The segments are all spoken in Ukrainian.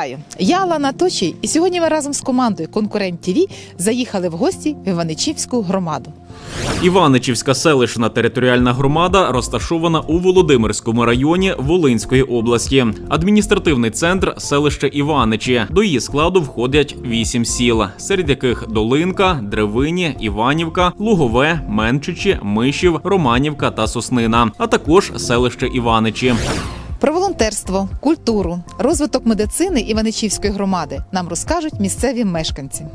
Вітаю! Я Алана Точій, і сьогодні ми разом з командою Конкурент ТВ заїхали в гості в Іваничівську громаду. Іваничівська селищна територіальна громада розташована у Володимирському районі Волинської області. Адміністративний центр селище Іваничі. До її складу входять вісім сіл, серед яких Долинка, Древині, Іванівка, Лугове, Менчичі, Мишів, Романівка та Соснина, а також селище Іваничі. Про волонтерство, культуру, розвиток медицини Іваничівської громади нам розкажуть місцеві мешканці.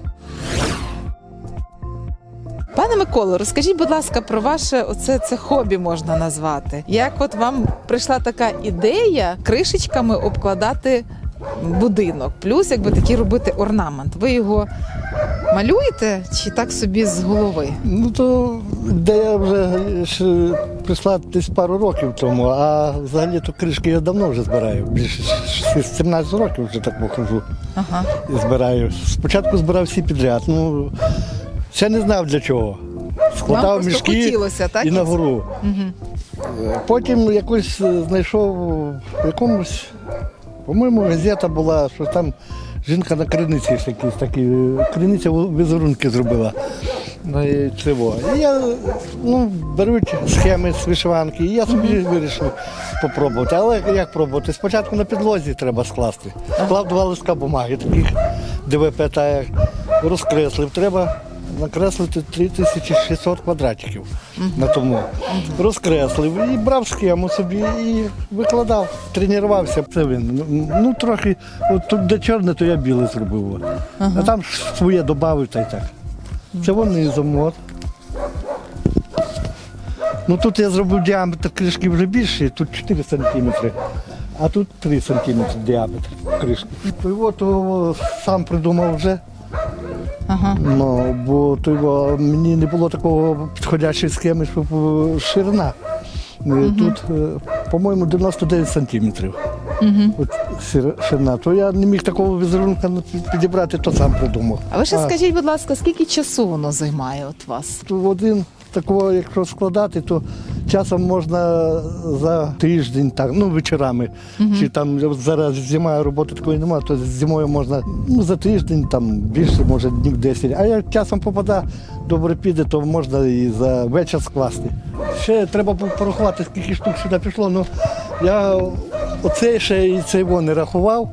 Пане Миколо, розкажіть, будь ласка, про ваше оце це хобі можна назвати. Як от вам прийшла така ідея кришечками обкладати будинок, плюс якби такий робити орнамент? Ви його малюєте чи так собі з голови? Ну то де я вже ж прийшла десь пару років тому, а взагалі то кришки я давно вже збираю. Більше 17 років вже так похожу Ага. збираю. Спочатку збирав всі підряд. Ну ще не знав для чого. Складав мішки хотілося, так? і на гору. Е, Потім якось е, знайшов в якомусь, по-моєму, газета була, що там жінка на криниці якісь такі, криниця візерунки зробила. Цього. Я ну, беруть схеми з вишиванки, і я собі вирішив попробувати. Але як пробувати? Спочатку на підлозі треба скласти. Склав два листка бумаги, таких ДВП, та як розкреслив. Треба накреслити 3600 квадратиків на тому. Розкреслив і брав схему собі і викладав, тренувався. Це він. Ну трохи, от тут де чорне, то я біле зробив. А там своє додав та й так. Це вони замот. Ну тут я зробив діаметр кришки вже більший, тут 4 сантиметри, а тут 3 сантиметри діаметр кришки. І от сам придумав вже. Ага. Ну, бо то мені не було такого підходящої схеми, щоб е, ширина. Е, Тут, е, по-моєму, 99 сантиметрів. От сир- ширина. То я не міг такого візерунка підібрати, то сам придумав. А ви ще скажіть, будь ласка, скільки часу воно займає от вас? Один такого, якщо складати, то часом можна за тиждень, так, ну вечорами. Чи там зараз зима роботи такої немає, то зимою можна ну, за тиждень, там більше, може днів 10. А як часом попада, добре піде, то можна і за вечір скласти. Ще треба порахувати, скільки штук сюди пішло. Ну я оце ще і цей не рахував.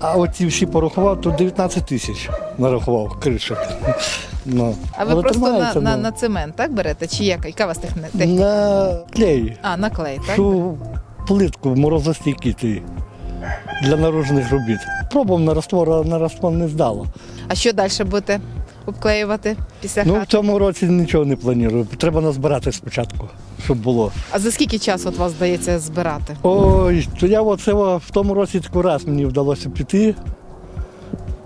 А оці всі порахував, то 19 тисяч нарахував кришок. Ну, А ви але просто на, тримається, на, ну. на цемент так берете? Чи як? Яка у вас техніка? На клей, А, на клей, так? що плитку морозостійкий ти для наружних робіт. Пробував на раствор, а на раствор не здало. А що далі будете обклеювати після Ну, в хати? цьому році нічого не планую. Треба назбирати спочатку, щоб було. А за скільки часу от вас вдається збирати? Ой, то я оце в тому році таку раз мені вдалося піти.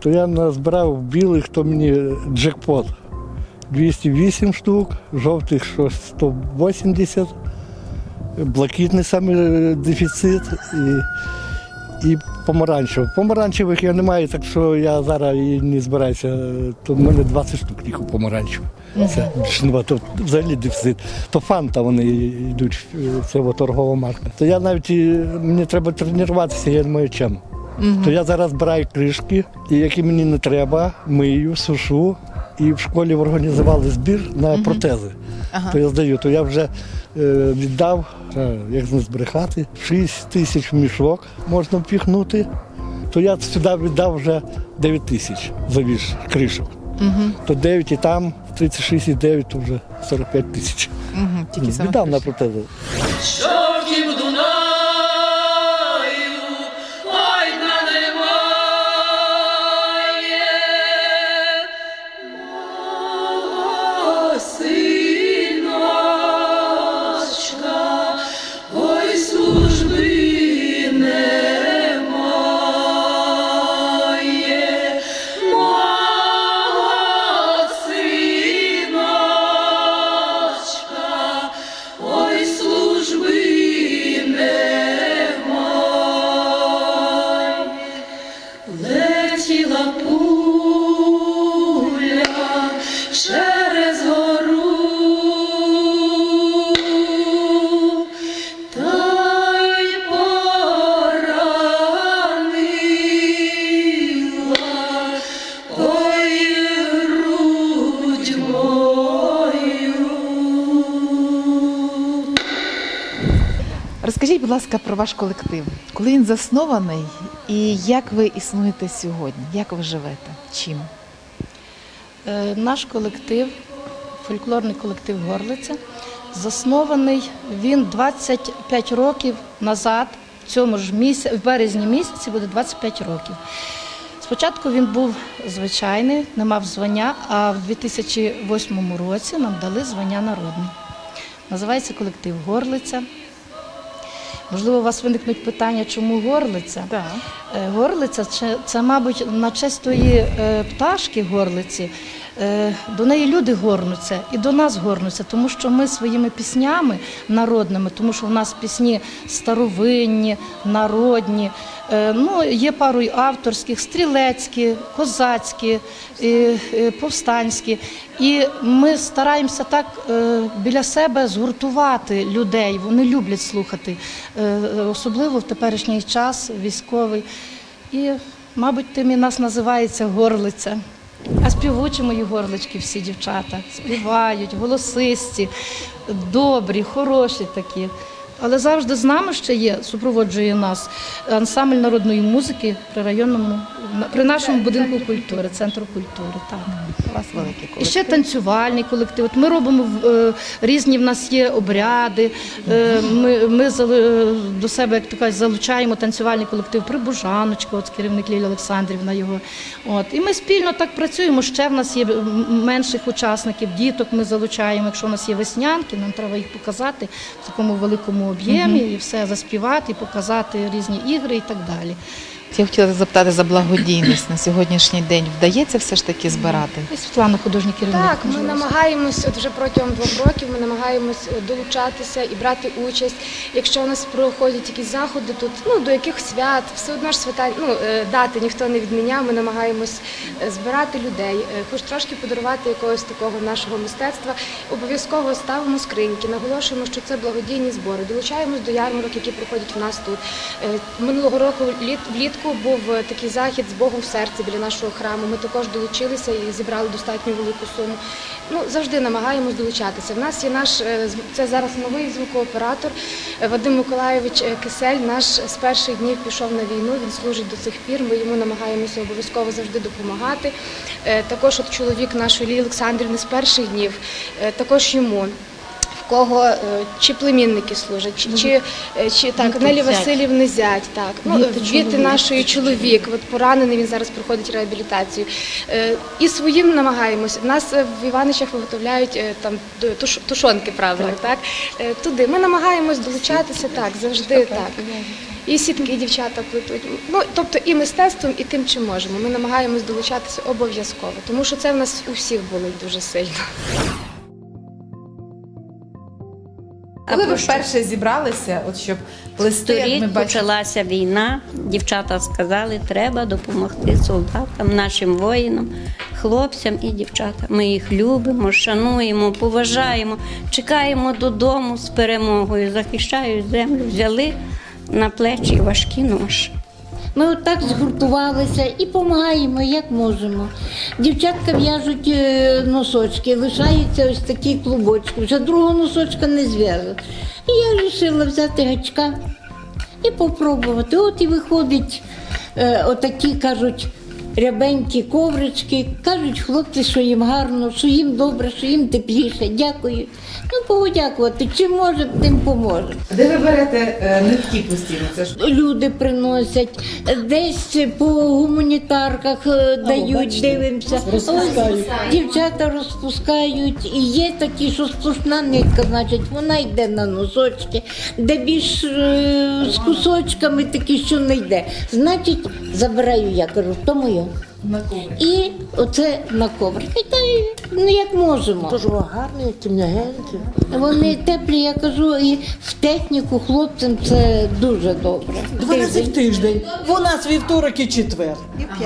То я назбирав білих, то мені джекпот. 208 штук, жовтих 180, блакитний саме дефіцит і, і помаранчевих. Помаранчевих я не маю, так що я зараз і не збираюся. То в мене 20 штук тільки помаранчевих. Це то взагалі дефіцит. То фанта вони йдуть, це от торгова марка. То я навіть мені треба тренуватися, я не маю чим. То я зараз збираю кришки, і які мені не треба, мию, сушу. І в школі організували збір на протези. Ага. То я здаю, то я вже е, віддав, е, як не збрехати, 6 тисяч в мішок можна впіхнути. То я сюди віддав вже 9 тисяч за віж кришок. То 9 і там, 36 і 9, то вже 45 тисяч. Угу, тільки саме Віддав на протези. Розкажіть, будь ласка, про ваш колектив. Коли він заснований і як ви існуєте сьогодні? Як ви живете? Чим? Е, Наш колектив, фольклорний колектив Горлиця, заснований він 25 років назад, в цьому ж місяці, в березні місяці буде 25 років. Спочатку він був звичайний, не мав звання, а в 2008 році нам дали звання народне. Називається колектив Горлиця. Можливо, у вас виникнуть питання, чому горлиця? Так. Е, Горлиця це, це, мабуть, на честь тої е, пташки горлиці. Е, До неї люди горнуться і до нас горнуться, тому що ми своїми піснями народними, тому що в нас пісні старовинні, народні. е, Ну, є пару й авторських, стрілецькі, козацькі, повстанські. І ми стараємося так е, біля себе згуртувати людей. Вони люблять слухати, особливо в теперішній час військовий. І, мабуть, тим і нас називається горлиця. А співучі мої горлички всі дівчата співають, голосисті, добрі, хороші такі. Але завжди з нами ще є, супроводжує нас ансамбль народної музики при районному, при нашому будинку культури, центру культури. Так. У вас великий І ще танцювальний колектив. От ми робимо е, різні в нас є обряди. Е, ми ми до себе, як то кажуть, залучаємо танцювальний колектив Прибужаночка, от керівник Лілія Олександрівна його. От. І ми спільно так працюємо. Ще в нас є менших учасників, діток ми залучаємо. Якщо у нас є веснянки, нам треба їх показати в такому великому об'ємі і все заспівати, і показати різні ігри і так далі. Я хотіла запитати за благодійність на сьогоднішній день. Вдається все ж таки збирати? І Світлана, художній керівник. Так, ми можливо. намагаємось от вже протягом двох років. Ми намагаємось е, долучатися і брати участь. Якщо у нас проходять якісь заходи, тут ну до яких свят, все одно ж свята ну е, дати ніхто не відміняв. Ми намагаємось е, збирати людей, хоч трошки подарувати якогось такого нашого мистецтва. Обов'язково ставимо скриньки, наголошуємо, що це благодійні збори. Долучаємось до ярмарок, які проходять в нас тут. Минулого року літ влітку був е, такий захід з Богом в серці біля нашого храму. Ми також долучилися і зібрали достатньо велику суму. Ну завжди намагаємось долучатися. В нас є наш е, це зараз новий звукооператор е, Вадим Миколайович е, Кисель. Наш з перших днів пішов на війну. Він служить до цих пір. Ми йому намагаємося обов'язково завжди допомагати. Також от чоловік нашої Лілії Олександрівни з перших днів, також йому. Кого е, чи племінники служать, чи, чи, е, чи так Нелі Васильівни зять, так ну Віти віти, нашої чоловік. От поранений він зараз проходить реабілітацію. Е, І своїм намагаємось. Нас в Іваничах виготовляють там тушонки, правильно, так Е, туди. Ми намагаємось долучатися так, завжди так. І сітки і дівчата плетуть. Ну тобто і мистецтвом, і тим, чим можемо. Ми намагаємось долучатися обов'язково, тому що це в нас у всіх болить дуже сильно. Коли ви вперше зібралися, от щоб плести, як ми Торік бачимо. почалася війна. Дівчата сказали, треба допомогти солдатам, нашим воїнам, хлопцям і дівчатам. Ми їх любимо, шануємо, поважаємо, чекаємо додому з перемогою, захищають землю, взяли на плечі важкі ноші. Ми отак згуртувалися і допомагаємо, як можемо. Дівчатка в'яжуть е, носочки, лишаються ось такі клубочки. Вже другого носочка не зв'яжуть. І я вирішила взяти гачка і попробувати. От і виходить е, отакі, кажуть, рябенькі коврички. Кажуть хлопці, що їм гарно, що їм добре, що їм тепліше. Дякую. Ну, подякувати. Чим може, тим поможе. Де ви берете е, нитки постійно? Це ж Люди приносять, десь по гуманітарках е, дають, дивимося. Ось дівчата розпускають. І є такі, що сплошна нитка, значить, вона йде на носочки, де більш е, з кусочками такі, що не йде. Значить, забираю я, кажу, то на коврик. І оце на коврики. Та й ну як можемо. Дуже гарні, які м'ягенькі. Вони теплі, я кажу, і в техніку хлопцям це дуже добре. Два рази в тиждень. У нас вівторок і четвер.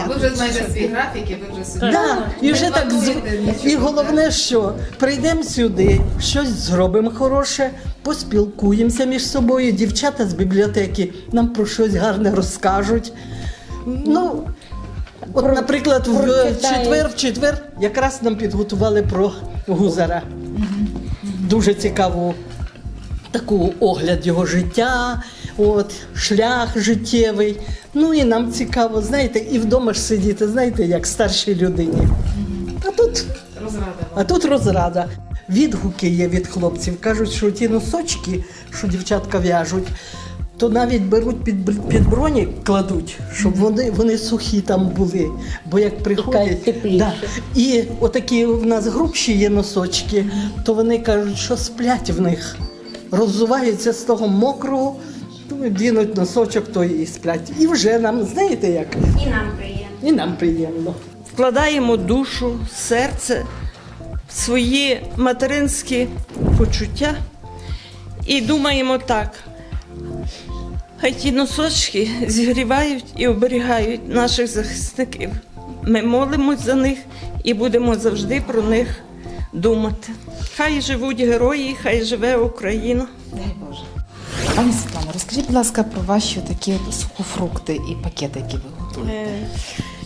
Ви вже знаєте свій графік, і ви вже собі. Да, і вже так з- і головне, що прийдемо сюди, щось зробимо хороше, поспілкуємося між собою. Дівчата з бібліотеки нам про щось гарне розкажуть. Ну, от, наприклад, в четвер, в четвер якраз нам підготували про гузара. Дуже цікаву таку огляд його життя, от, шлях життєвий. Ну і нам цікаво, знаєте, і вдома ж сидіти, знаєте, як старшій людині. А тут розрада. а тут розрада. Відгуки є від хлопців. Кажуть, що ті носочки, що дівчатка в'яжуть, то навіть беруть під, під броні, кладуть, щоб вони, вони сухі там були. Бо як приходять, тепліше. да, і отакі в нас грубші є носочки, то вони кажуть, що сплять в них, роззуваються з того мокрого, то і вдінуть носочок, то і сплять. І вже нам, знаєте як? І нам приємно. І нам приємно. вкладаємо душу, серце, свої материнські почуття і думаємо так. Хай ті носочки зігрівають і оберігають наших захисників. Ми молимось за них і будемо завжди про них думати. Хай живуть герої, хай живе Україна. Дай Боже. Пані Світлано, розкажіть, будь ласка, про ваші такі сухофрукти і пакети, які ви готуєте. Е,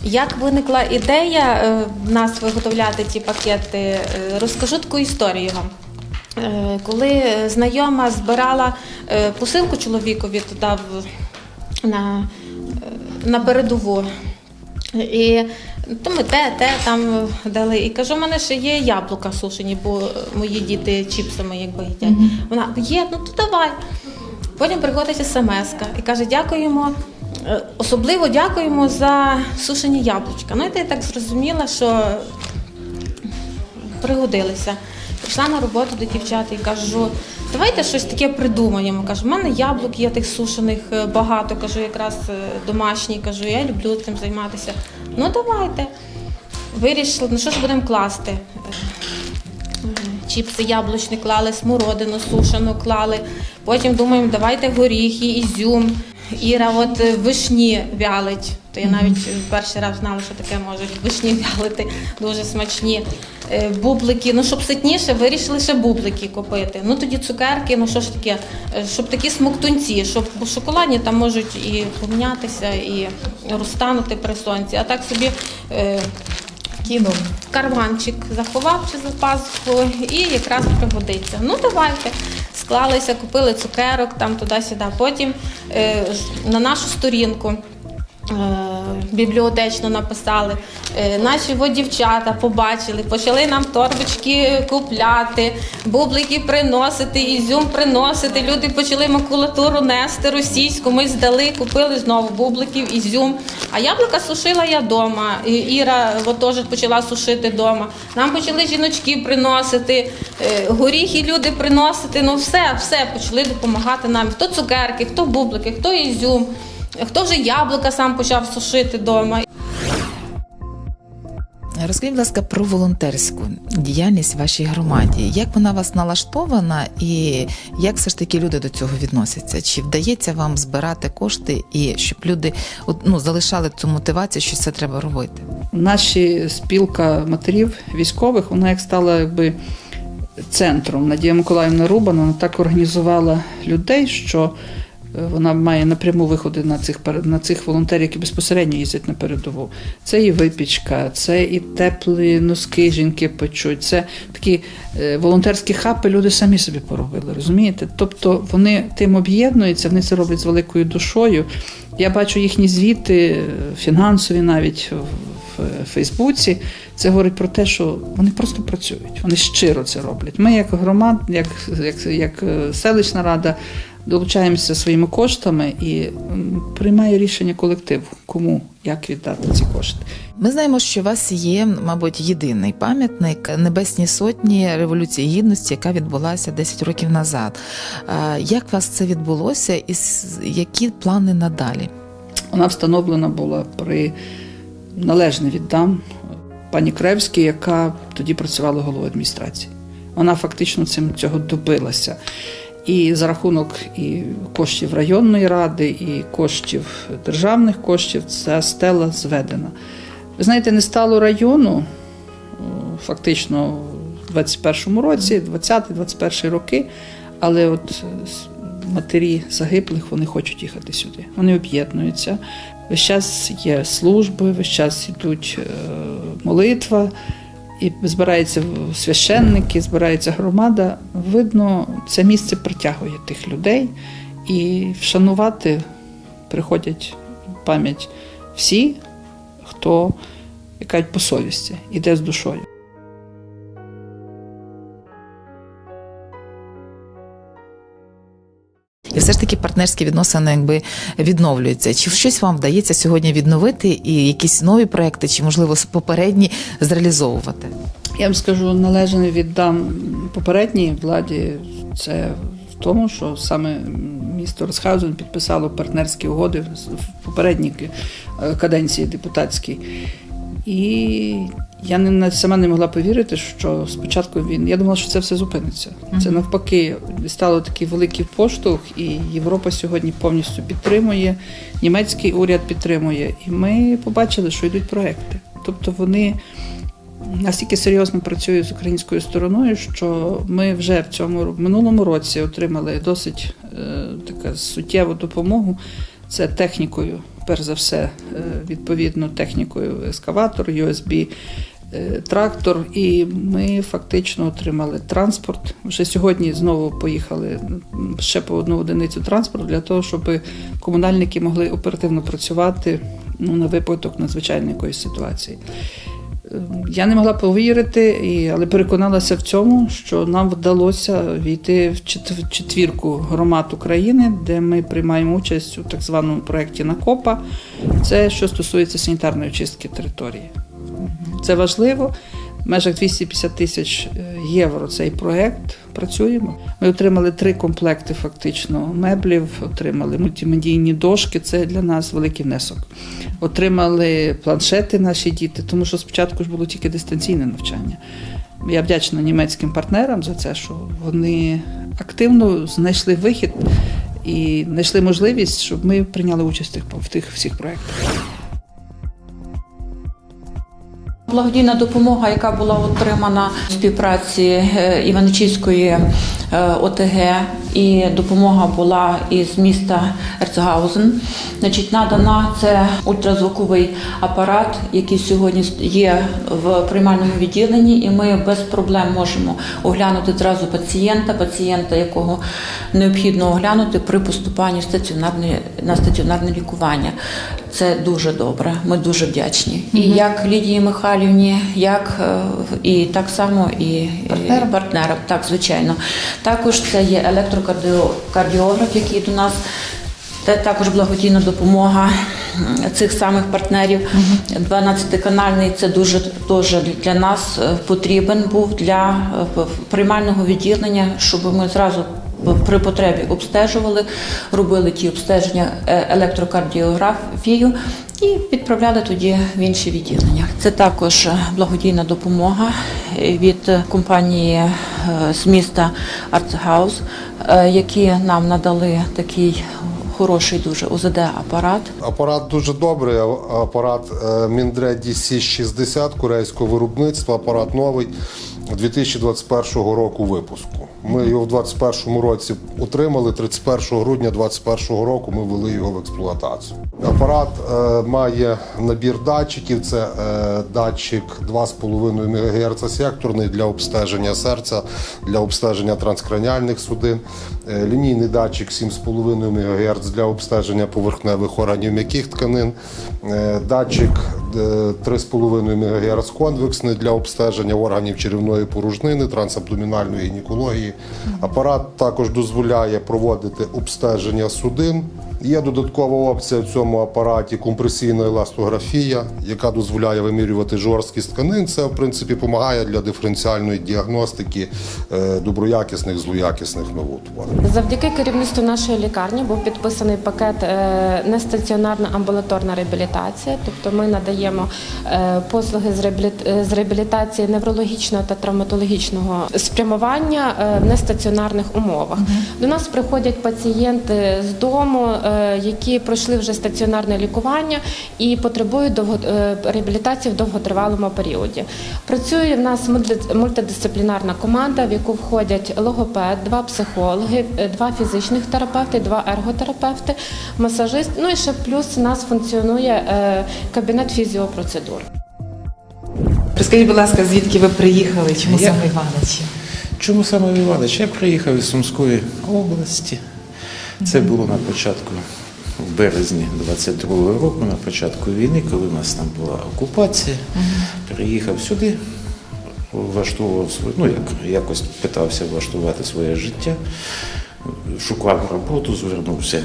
Як виникла ідея е, в нас виготовляти ті пакети, е, розкажу таку історію вам. Е, Коли знайома збирала е, посилку чоловікові туди на, е, на передову. І то ми те, те там дали. І кажу, у мене ще є яблука сушені, бо мої діти чіпсами якби їдять. Вона є, ну то давай. Потім приходить смс і каже, дякуємо. Особливо дякуємо за сушені яблучка. Ну, і я так зрозуміла, що пригодилися. Прийшла на роботу до дівчат і кажу, давайте щось таке придумаємо. Кажу, в мене яблук є тих сушених е, багато, кажу, якраз е, домашні, кажу, я люблю цим займатися. Ну давайте. Вирішили, ну що ж будемо класти? Чіпси яблучні клали, смородину сушену клали. Потім думаємо, давайте горіхи, ізюм. Іра от е, вишні вялить. То я навіть е, перший раз знала, що таке може вишні вялити, дуже смачні. Е, Бублики, ну щоб ситніше, вирішили ще бублики купити. Ну тоді цукерки, ну що ж таке, е, щоб такі смоктунці, щоб шоколадні там можуть і помінятися, і розтанути при сонці. А так собі. е, Кинув. карманчик заховав чи за пазуху і якраз пригодиться. Ну давайте. Склалися, купили цукерок там туди-сюди. Потім е, на нашу сторінку. Е, Бібліотечно написали, Е, наші во дівчата побачили, почали нам торбочки купляти, бублики приносити, ізюм приносити. Люди почали макулатуру нести російську. Ми здали, купили знову бубликів, ізюм. А яблука сушила я вдома. Іра теж почала сушити вдома. Нам почали жіночки приносити, е, горіхи люди приносити. Ну все, все почали допомагати нам. Хто цукерки, хто бублики, хто ізюм, хто вже яблука сам почав сушити вдома. Розкажіть, будь ласка, про волонтерську діяльність в вашій громаді. Як вона вас налаштована і як все ж таки люди до цього відносяться? Чи вдається вам збирати кошти і щоб люди ну, залишали цю мотивацію, що це треба робити? Наші спілка матерів військових, вона як стала якби центром. Надія Миколаївна Рубана вона так організувала людей, що вона має напряму виходи на цих на цих волонтерів, які безпосередньо їздять на передову. Це і випічка, це і теплі носки жінки печуть. Це такі е, волонтерські хапи люди самі собі поробили, розумієте? Тобто вони тим об'єднуються, вони це роблять з великою душою. Я бачу їхні звіти, е, фінансові навіть в в Фейсбуці. Це говорить про те, що вони просто працюють, вони щиро це роблять. Ми, як громад, як, як, як е, селищна рада, долучаємося своїми коштами і приймає рішення колектив, кому як віддати ці кошти. Ми знаємо, що у вас є, мабуть, єдиний пам'ятник Небесній сотні Революції Гідності, яка відбулася 10 років назад. Як у вас це відбулося, і які плани надалі? Вона встановлена була при належне віддам пані Кревській, яка тоді працювала головою адміністрації. Вона фактично цим цього добилася. І за рахунок і коштів районної ради, і коштів державних коштів ця стела зведена. Ви знаєте, не стало району фактично в 21-му році, 20-21 роки, але от матері загиблих вони хочуть їхати сюди. Вони об'єднуються. Весь час є служби, весь час йдуть е, молитва. І збираються священники, збирається громада. Видно, це місце притягує тих людей і вшанувати приходять пам'ять всі, хто яка по совісті, іде з душою. І все ж таки партнерські відносини якби відновлюються. Чи щось вам вдається сьогодні відновити і якісь нові проекти, чи можливо попередні зреалізовувати? Я вам скажу, належне віддам попередній владі. Це в тому, що саме місто Росхаузен підписало партнерські угоди в попередній каденції депутатській. І я не сама не могла повірити, що спочатку він. Я думала, що це все зупиниться. Це навпаки стало такий великий поштовх, і Європа сьогодні повністю підтримує, німецький уряд підтримує. І ми побачили, що йдуть проекти. Тобто вони настільки серйозно працюють з українською стороною, що ми вже в цьому в минулому році отримали досить е, така суттєву допомогу. Це технікою, перш за все, е, відповідно, технікою ескаватор, USB, е, трактор. І ми фактично отримали транспорт. Вже сьогодні знову поїхали ще по одну одиницю транспорту для того, щоб комунальники могли оперативно працювати ну, на випадок надзвичайної якоїсь ситуації. Я не могла повірити, але переконалася в цьому, що нам вдалося війти в четвірку громад України, де ми приймаємо участь у так званому проєкті Накопа. Це що стосується санітарної очистки території. Це важливо. В межах 250 тисяч е, євро цей проєкт працюємо. Ми отримали три комплекти фактично меблів, отримали мультимедійні дошки. Це для нас великий внесок. Отримали планшети наші діти, тому що спочатку ж було тільки дистанційне навчання. Я вдячна німецьким партнерам за це, що вони активно знайшли вихід і знайшли можливість, щоб ми прийняли участь в тих- всіх проєктах. Благодійна допомога, яка була отримана в співпраці е, Іваничівської е, ОТГ, і допомога була із міста Ерцгаузен. Значить, надана це ультразвуковий апарат, який сьогодні є в приймальному відділенні, і ми без проблем можемо оглянути зразу пацієнта, пацієнта, якого необхідно оглянути при поступанні в стаціонарне, на стаціонарне лікування. Це дуже добре. Ми дуже вдячні. І як Лідії Михайлівні, як е, і так само і і партнерам. Так, звичайно. Також це є електрокардіограф, який до нас. Це також благодійна допомога цих самих партнерів. 12-канальний це дуже дуже для нас е, потрібен був для е, приймального відділення, щоб ми зразу при потребі обстежували, робили ті обстеження е, електрокардіографію і відправляли тоді в інші відділення. Це також е, благодійна допомога е, від компанії е, з міста Артгаус, які нам надали такий хороший дуже УЗД-апарат. Апарат дуже добрий. Апарат е, Міндре DC60 корейського виробництва. Апарат новий 2021 року випуску. Ми його в 2021 році отримали. 31 грудня 2021 року ми ввели його в експлуатацію. Апарат е, має набір датчиків. Це е, датчик 2,5 МГц секторний для обстеження серця, для обстеження транскраніальних судин. Е, лінійний датчик 7,5 МГц для обстеження поверхневих органів м'яких тканин. Е, датчик е, 3,5 МГц конвексний для обстеження органів черевної порожнини, трансабдомінальної гінекології. Апарат також дозволяє проводити обстеження судин. Є додаткова опція в цьому апараті компресійна еластографія, яка дозволяє вимірювати жорсткість тканин. Це в принципі допомагає для диференціальної діагностики е, доброякісних злоякісних новоутворень. Завдяки керівництву нашої лікарні був підписаний пакет е, нестаціонарна амбулаторна реабілітація. Тобто ми надаємо е, послуги з реабіліт- реабілітації неврологічного та травматологічного спрямування в нестаціонарних умовах. До нас приходять пацієнти з дому, які пройшли вже стаціонарне лікування і потребують довго, е, реабілітації в довготривалому періоді. Працює в нас мультидисциплінарна команда, в яку входять логопед, два психологи, е, два фізичних терапевти, два ерготерапевти, масажист. Ну і ще плюс у нас функціонує е, кабінет фізіопроцедур. Розкажіть, будь ласка, звідки ви приїхали? Чому Я- саме Іваничі? Чому саме Іванович? Я приїхав із Сумської області. Це було на початку, в березні 22-го року, на початку війни, коли у нас там була окупація. Приїхав сюди, влаштовував своє, ну як якось питався влаштувати своє життя, шукав роботу, звернувся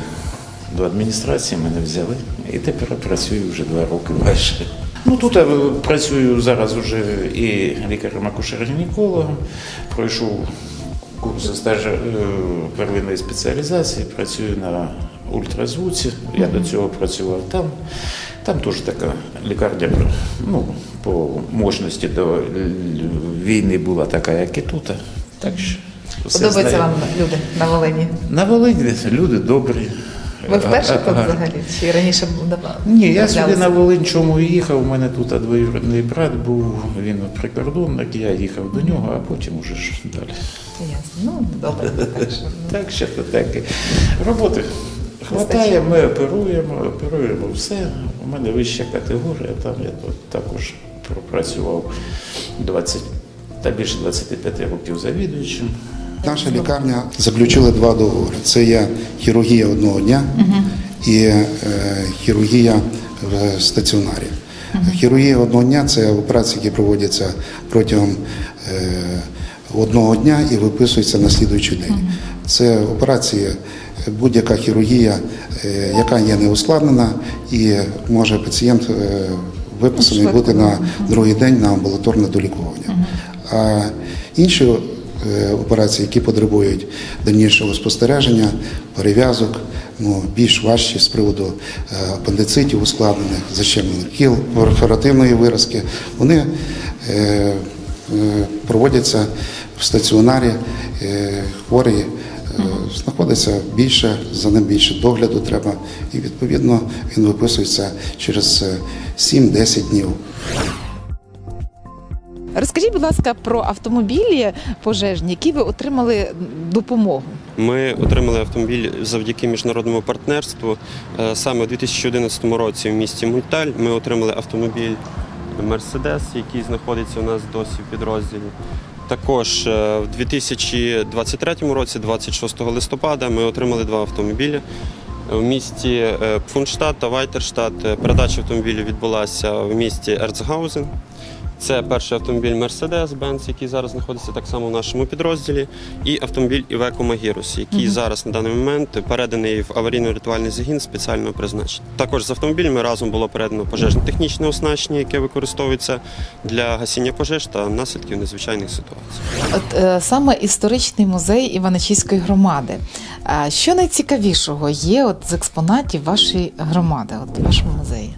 до адміністрації, мене взяли. І тепер працюю вже два роки майже. Ну тут я працюю зараз вже і лікарем-акушером-гінекологом, пройшов курси стажу е, первинної спеціалізації, працюю на ультразвуці. Я до цього працював там. Там теж така лікарня, ну, по мощності до війни була така, як і тут. Так що все Подобається знаю. вам люди на Волині? На Волині люди добрі. Ви вперше тут взагалі? Чи раніше давно? Ні, я сюди на Волинь чому їхав. У мене тут двоюрідний брат був, він прикордонник, я їхав до нього, а потім уже ж далі. Ясно. Ну, добре. Так, що то таке. Роботи хватає, ми оперуємо, оперуємо все. У мене вища категорія, там я тут також пропрацював 20 та більше 25 років завідуючим. Наша лікарня заключила два договори: це є хірургія одного дня і е, хірургія в стаціонарі. Хірургія одного дня це операції, які проводяться протягом е, одного дня і виписуються на слідуючий день. Це операції, будь-яка хірургія, е, яка є неускладнена, і може пацієнт виписаний бути на другий день на амбулаторне долікування. А інші е, операції, які потребують дальнішого спостереження, перев'язок, ну, більш важчі з приводу е, апендицитів ускладнених, защемлених кіл, перфоративної виразки, вони е, проводяться в стаціонарі, хворий е, знаходиться більше, за ним більше догляду треба, і відповідно він виписується через е, 7-10 днів. Розкажіть, будь ласка, про автомобілі пожежні, які ви отримали допомогу. Ми отримали автомобіль завдяки міжнародному партнерству. Е, Саме у 2011 році в місті Мульталь ми отримали автомобіль Мерседес, який знаходиться у нас досі в підрозділі. Також е, в 2023 році, 26 листопада, ми отримали два автомобілі. В місті е, Пфунштадт та Вайтерштадт передача автомобілів відбулася в місті Ерцгаузен. Це перший автомобіль Mercedes-Benz, який зараз знаходиться так само в нашому підрозділі, і автомобіль Iveco Magirus, який Мгм. зараз на даний момент переданий в аварійно-рятувальний загін спеціального призначення. Також з автомобілями разом було передано пожежно-технічне оснащення, яке використовується для гасіння пожеж та наслідків надзвичайних ситуацій. От е, саме історичний музей Іваничівської громади. Що найцікавішого є от з експонатів вашої громади, от в вашому музеї?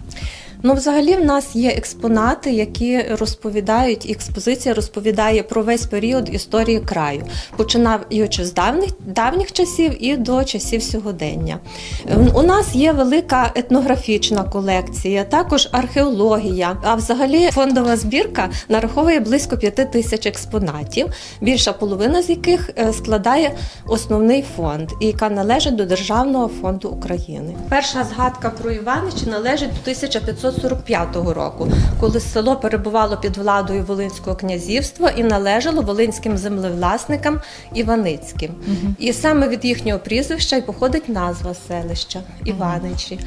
Ну, взагалі, в нас є експонати, які розповідають, експозиція розповідає про весь період історії краю, починаючи з давніх давніх часів і до часів сьогодення. Ем, У нас є велика етнографічна колекція, також археологія. А взагалі фондова збірка нараховує близько п'яти тисяч експонатів, більша половина з яких е, складає основний фонд, яка належить до Державного фонду України. Перша згадка про Іваничі належить до 1545 року, коли село перебувало під владою Волинського князівства і належало волинським землевласникам Іваницьким. І саме від їхнього прізвища й походить назва селища Іваничі.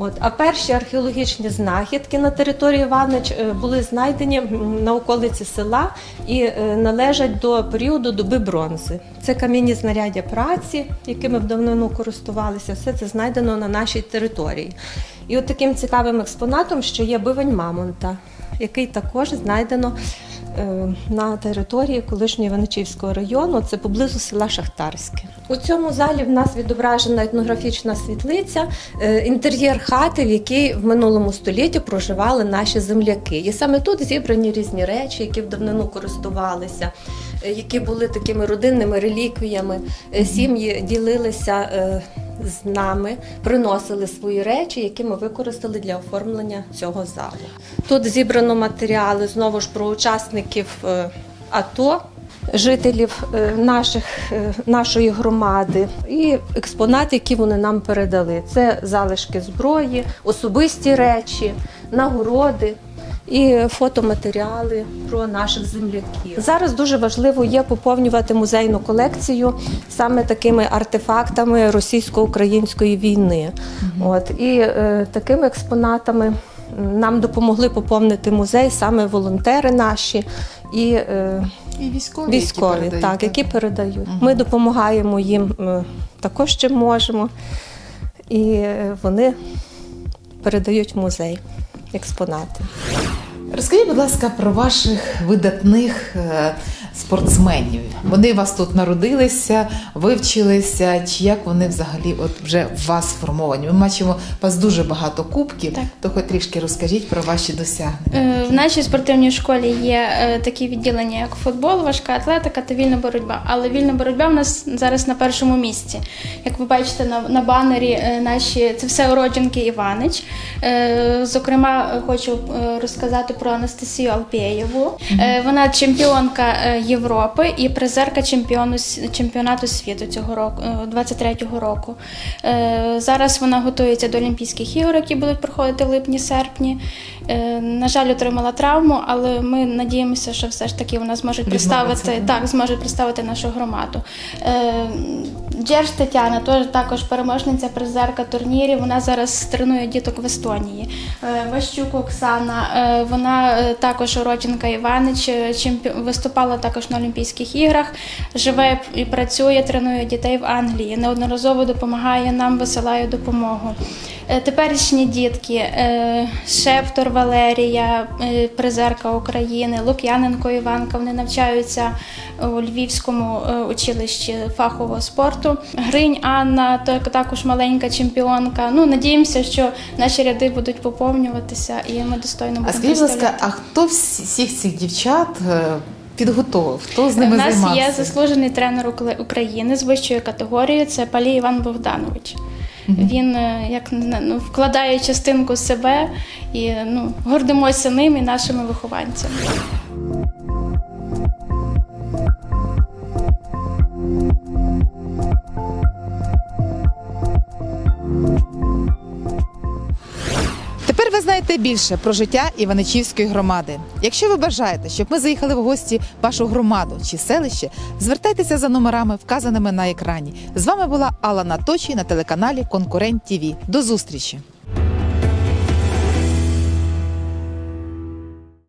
От, а перші археологічні знахідки на території Іванич е, були знайдені на околиці села і е, належать до періоду доби бронзи. Це кам'яні знаряддя праці, якими в давнину користувалися. Все це знайдено на нашій території. І от таким цікавим експонатом, що є бивень Мамонта, який також знайдено е, на території колишнього Іваничівського району, це поблизу села Шахтарське. У цьому залі в нас відображена етнографічна світлиця, е, інтер'єр хати, в якій в минулому столітті проживали наші земляки. І саме тут зібрані різні речі, які в давнину користувалися, е, які були такими родинними реліквіями. Сім'ї ділилися. З нами приносили свої речі, які ми використали для оформлення цього залу. Тут зібрано матеріали знову ж про учасників е, АТО. Жителів е, наших, е, нашої громади і експонати, які вони нам передали. Це залишки зброї, особисті речі, нагороди, і фотоматеріали про наших земляків. Зараз дуже важливо є поповнювати музейну колекцію саме такими артефактами російсько-української війни. От і е, такими експонатами нам допомогли поповнити музей саме волонтери наші і, е, І військові, військові які передають, так, які передають. Ми допомагаємо їм е, також чим можемо, і е, вони передають в музей експонати. Розкажіть, будь ласка, про ваших видатних е, спортсменів. Вони у вас тут народилися, вивчилися, чи як вони взагалі от вже в вас сформовані? Ми бачимо, у вас дуже багато кубків, то хоч трішки розкажіть про ваші досягнення. Е, В нашій спортивній школі є е, такі відділення, як футбол, важка атлетика та вільна боротьба. Але вільна боротьба в нас зараз на першому місці. Як ви бачите на, на банері, наші це все уродженки Іванич. Зокрема, хочу розказати про Анастасію Алпєєву. Е, Вона чемпіонка е, Європи і призерка чемпіону чемпіонату світу цього року, е, 23-го року. Е, Зараз вона готується до Олімпійських ігор, які будуть проходити в липні-серпні. На жаль, отримала травму, але ми надіємося, що все ж таки вона зможе представити так, зможе представити нашу громаду. Джерж Тетяна теж також переможниця, призерка турнірів. Вона зараз тренує діток в Естонії. Ващук Оксана, е, вона е, також уродженка Іванич, е, чемпі- виступала також на Олімпійських іграх. Живе і працює, тренує дітей в Англії. Неодноразово допомагає нам, висилає допомогу. Е, Теперішні дітки е, Шептор Валерія, е, призерка України, Лук'яненко Іванка. Вони навчаються у Львівському училищі фахового спорту. Гринь Анна, так- також маленька чемпіонка. Ну надіємося, що наші ряди будуть поповнюватися, і ми достойно А скажіть, будь ласка, а хто всіх цих дівчат підготовив? Хто з ними У нас займався? є заслужений тренер України з вищою категорією. Це Палій Іван Богданович. Він е, як ну, вкладає частинку себе і ну гордимося ним і нашими вихованцями. Тепер більше про життя Іваничівської громади. Якщо ви бажаєте, щоб ми заїхали в гості в вашу громаду чи селище, звертайтеся за номерами, вказаними на екрані. З вами була Алла Наточі на телеканалі Конкурент ТІВІ. До зустрічі!